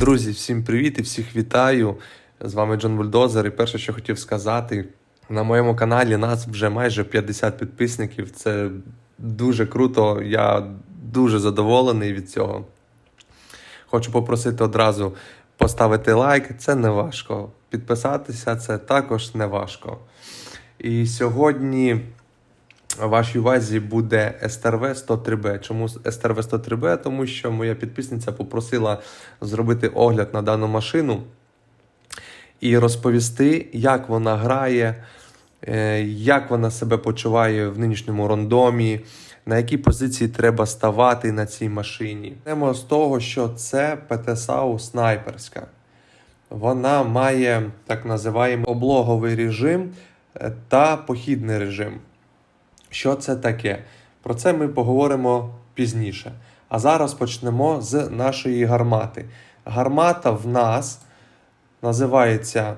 Друзі, всім привіт і всіх вітаю. З вами Джон Бульдозер. І перше, що хотів сказати, на моєму каналі нас вже майже 50 підписників. Це дуже круто. Я дуже задоволений від цього. Хочу попросити одразу поставити лайк. Це не важко. Підписатися це також не важко. І сьогодні вашій увазі буде STRV 103B. Чому STRV 103B? Тому що моя підписниця попросила зробити огляд на дану машину і розповісти, як вона грає, е, як вона себе почуває в нинішньому рандомі, на якій позиції треба ставати на цій машині. Почнемо з того, що це ПТСАУ снайперська. Вона має так називаємо облоговий режим е, та похідний режим. Що це таке? Про це ми поговоримо пізніше. А зараз почнемо з нашої гармати. Гармата в нас називається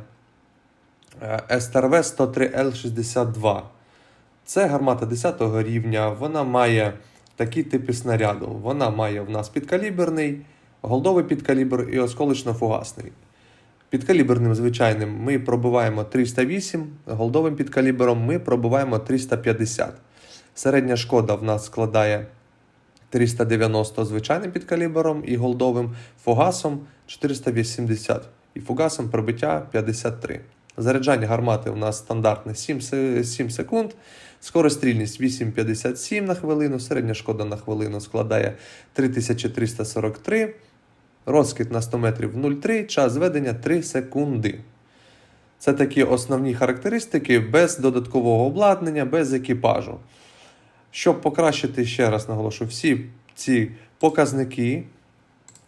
е, STRV 103L62. Це гармата 10 рівня. Вона має такі типи снаряду. Вона має в нас підкаліберний, голдовий підкалібр і осколочно-фугасний. Підкаліберним звичайним ми пробиваємо 308, голдовим підкалібером ми пробиваємо 350. Середня шкода в нас складає 390 звичайним підкалібером і голдовим, фугасом 480 і фугасом пробиття 53. Заряджання гармати у нас стандартне 7, 7 секунд. Скорострільність 8,57 на хвилину, середня шкода на хвилину складає 3343. Розкид на 100 метрів 0,3, час зведення 3 секунди. Це такі основні характеристики без додаткового обладнання, без екіпажу. Щоб покращити, ще раз наголошу, всі ці показники,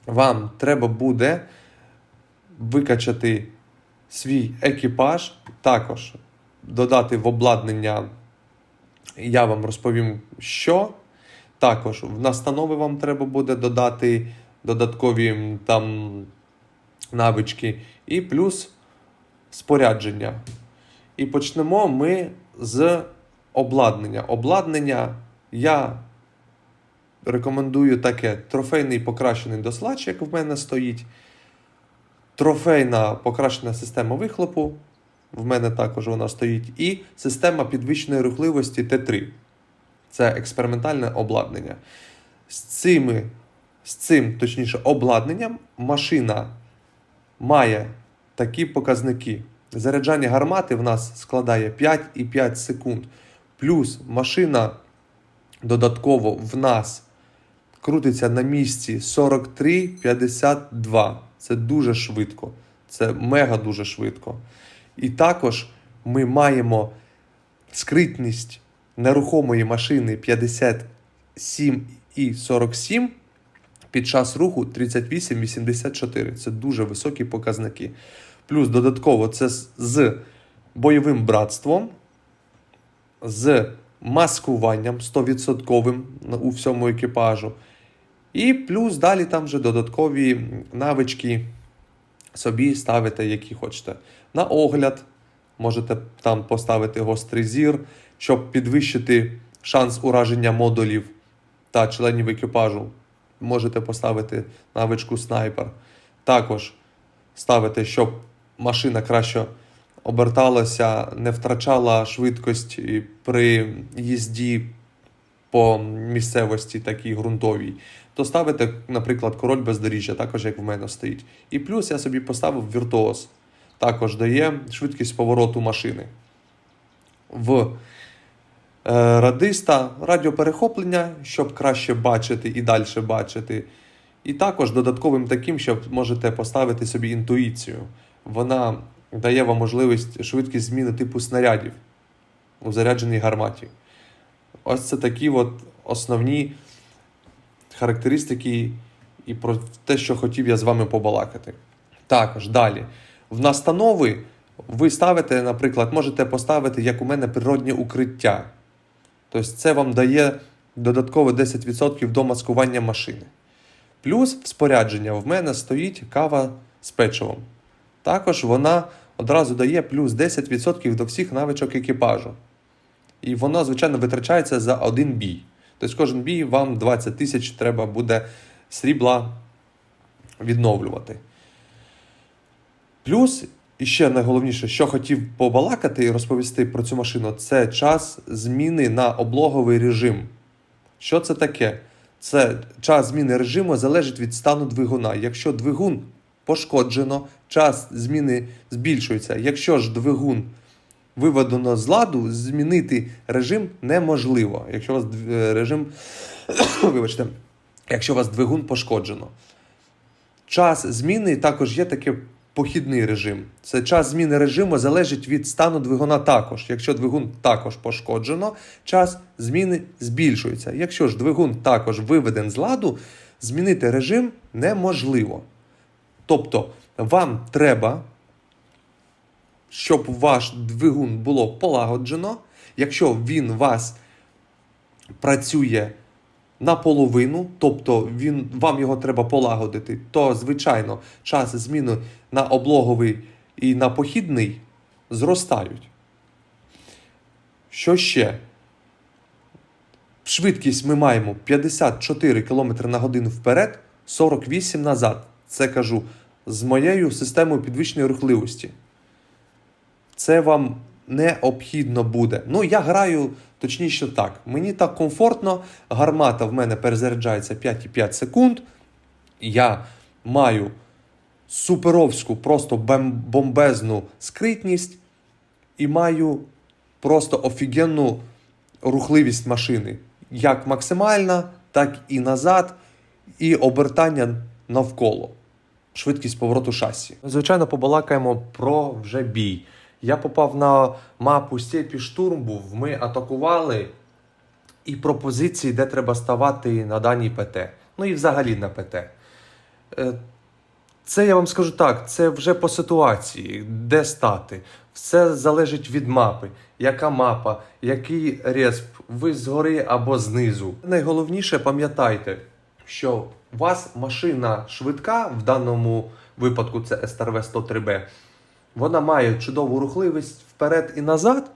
вам треба буде викачати свій екіпаж, також додати в обладнання, я вам розповім, що. Також в настанови вам треба буде додати додаткові там навички, і плюс спорядження. І почнемо ми з обладнання. Обладнання я рекомендую таке: трофейний покращений дослач, як в мене стоїть. Трофейна покращена система вихлопу. В мене також вона стоїть. І система підвищеної рухливості Т3. Це експериментальне обладнання. З цими, з цим, точніше, обладнанням машина має такі показники. Заряджання гармати в нас складає 5,5 секунд. Плюс машина додатково в нас крутиться на місці 43,52. Це дуже швидко. Це мега дуже швидко. І також ми маємо скритність нерухомої машини 57,47 під час руху 38,84. Це дуже високі показники. Плюс додатково це з- бойовим братством, з маскуванням 100% у всьому екіпажу. І плюс далі там вже додаткові навички собі ставите, які хочете. На огляд можете там поставити гострий зір, щоб підвищити шанс ураження модулів та членів екіпажу. Можете поставити навичку снайпер. Також ставити, щоб машина краще оберталася, не втрачала швидкість при їзді по місцевості такій ґрунтовій, то ставите, наприклад, король бездоріжжя, також як в мене стоїть. І плюс я собі поставив віртуоз. Також дає швидкість повороту машини. В радиста радіоперехоплення, щоб краще бачити і далі бачити. І також додатковим таким, що можете поставити собі інтуїцію. Вона дає вам можливість швидкість зміни типу снарядів у зарядженій гарматі. Ось це такі от основні характеристики і про те, що хотів я з вами побалакати. Також далі. В настанови ви ставите, наприклад, можете поставити, як у мене, природнє укриття. Тобто це вам дає додатково 10% до маскування машини. Плюс в спорядження в мене стоїть кава з печивом. Також вона одразу дає плюс 10% до всіх навичок екіпажу. І воно, звичайно, витрачається за один бій. Тобто кожен бій вам 20 тисяч треба буде срібла відновлювати. Плюс, і ще найголовніше, що хотів побалакати і розповісти про цю машину, це час зміни на облоговий режим. Що це таке? Це час зміни режиму залежить від стану двигуна. Якщо двигун пошкоджено, час зміни збільшується. Якщо ж двигун виведено з ладу, змінити режим неможливо. Якщо у вас е, режим, вибачте, якщо у вас двигун пошкоджено. Час зміни також є таке похідний режим. Це час зміни режиму залежить від стану двигуна також. Якщо двигун також пошкоджено, час зміни збільшується. Якщо ж двигун також виведен з ладу, змінити режим неможливо. Тобто, вам треба, щоб ваш двигун було полагоджено. Якщо він вас працює наполовину, тобто він, вам його треба полагодити, то, звичайно, час зміни на облоговий і на похідний зростають. Що ще? Швидкість ми маємо 54 км на годину вперед, 48 назад. Це кажу з моєю системою підвищеної рухливості. Це вам необхідно буде. Ну, я граю точніше так. Мені так комфортно. Гармата в мене перезаряджається 5,5 секунд. Я маю суперовську, просто бомбезну скритність і маю просто офігенну рухливість машини. Як максимальна, так і назад, і обертання навколо. Швидкість повороту шасі. Звичайно, побалакаємо про вже бій. Я попав на мапу Степі Штурм був. Ми атакували і пропозиції, де треба ставати на даній ПТ. Ну і взагалі на ПТ. Е, Це я вам скажу так: це вже по ситуації, де стати. Все залежить від мапи. Яка мапа, який респ, ви згори або знизу. Найголовніше пам'ятайте, що у вас машина швидка, в даному випадку це STRV 103B, вона має чудову рухливість вперед і назад.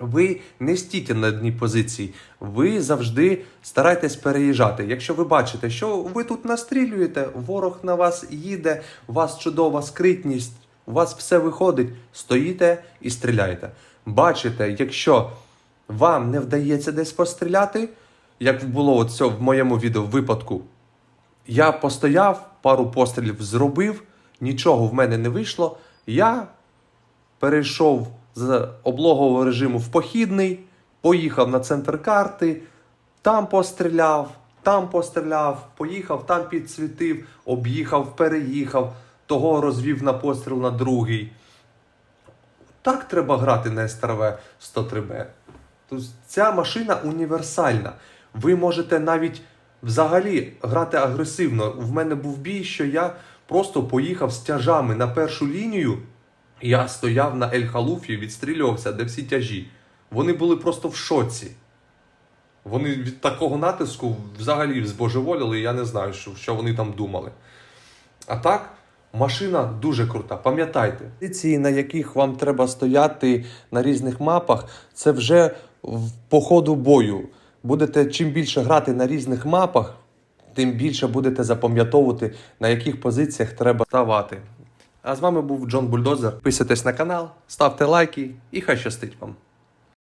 Ви не стійте на одній позиції, ви завжди старайтесь переїжджати. Якщо ви бачите, що ви тут настрілюєте, ворог на вас їде, у вас чудова скритність, у вас все виходить, стоїте і стріляєте. Бачите, якщо вам не вдається десь постріляти, як було цьо- в моєму відео випадку, я постояв, пару пострілів зробив, нічого в мене не вийшло. Я перейшов з облогового режиму в похідний, поїхав на центр карти, там постріляв, там постріляв, поїхав, там підсвітив, об'їхав, переїхав, того розвів на постріл на другий. Так треба грати на STRV 103B. Тобто ця машина універсальна. Ви можете навіть взагалі грати агресивно. В мене був бій, що я просто поїхав з тяжами на першу лінію. Я стояв на Ель-Халуфі, відстрілювався, де всі тяжі. Вони були просто в шоці. Вони від такого натиску взагалі збожеволіли, я не знаю, що, що вони там думали. А так, машина дуже крута. Пам'ятайте, позиції, на яких вам треба стояти на різних мапах, це вже по ходу бою. Будете чим більше грати на різних мапах, тим більше будете запам'ятовувати, на яких позиціях треба ставати. А з вами був Джон Бульдозер. Підписуйтесь на канал, ставте лайки і хай щастить вам.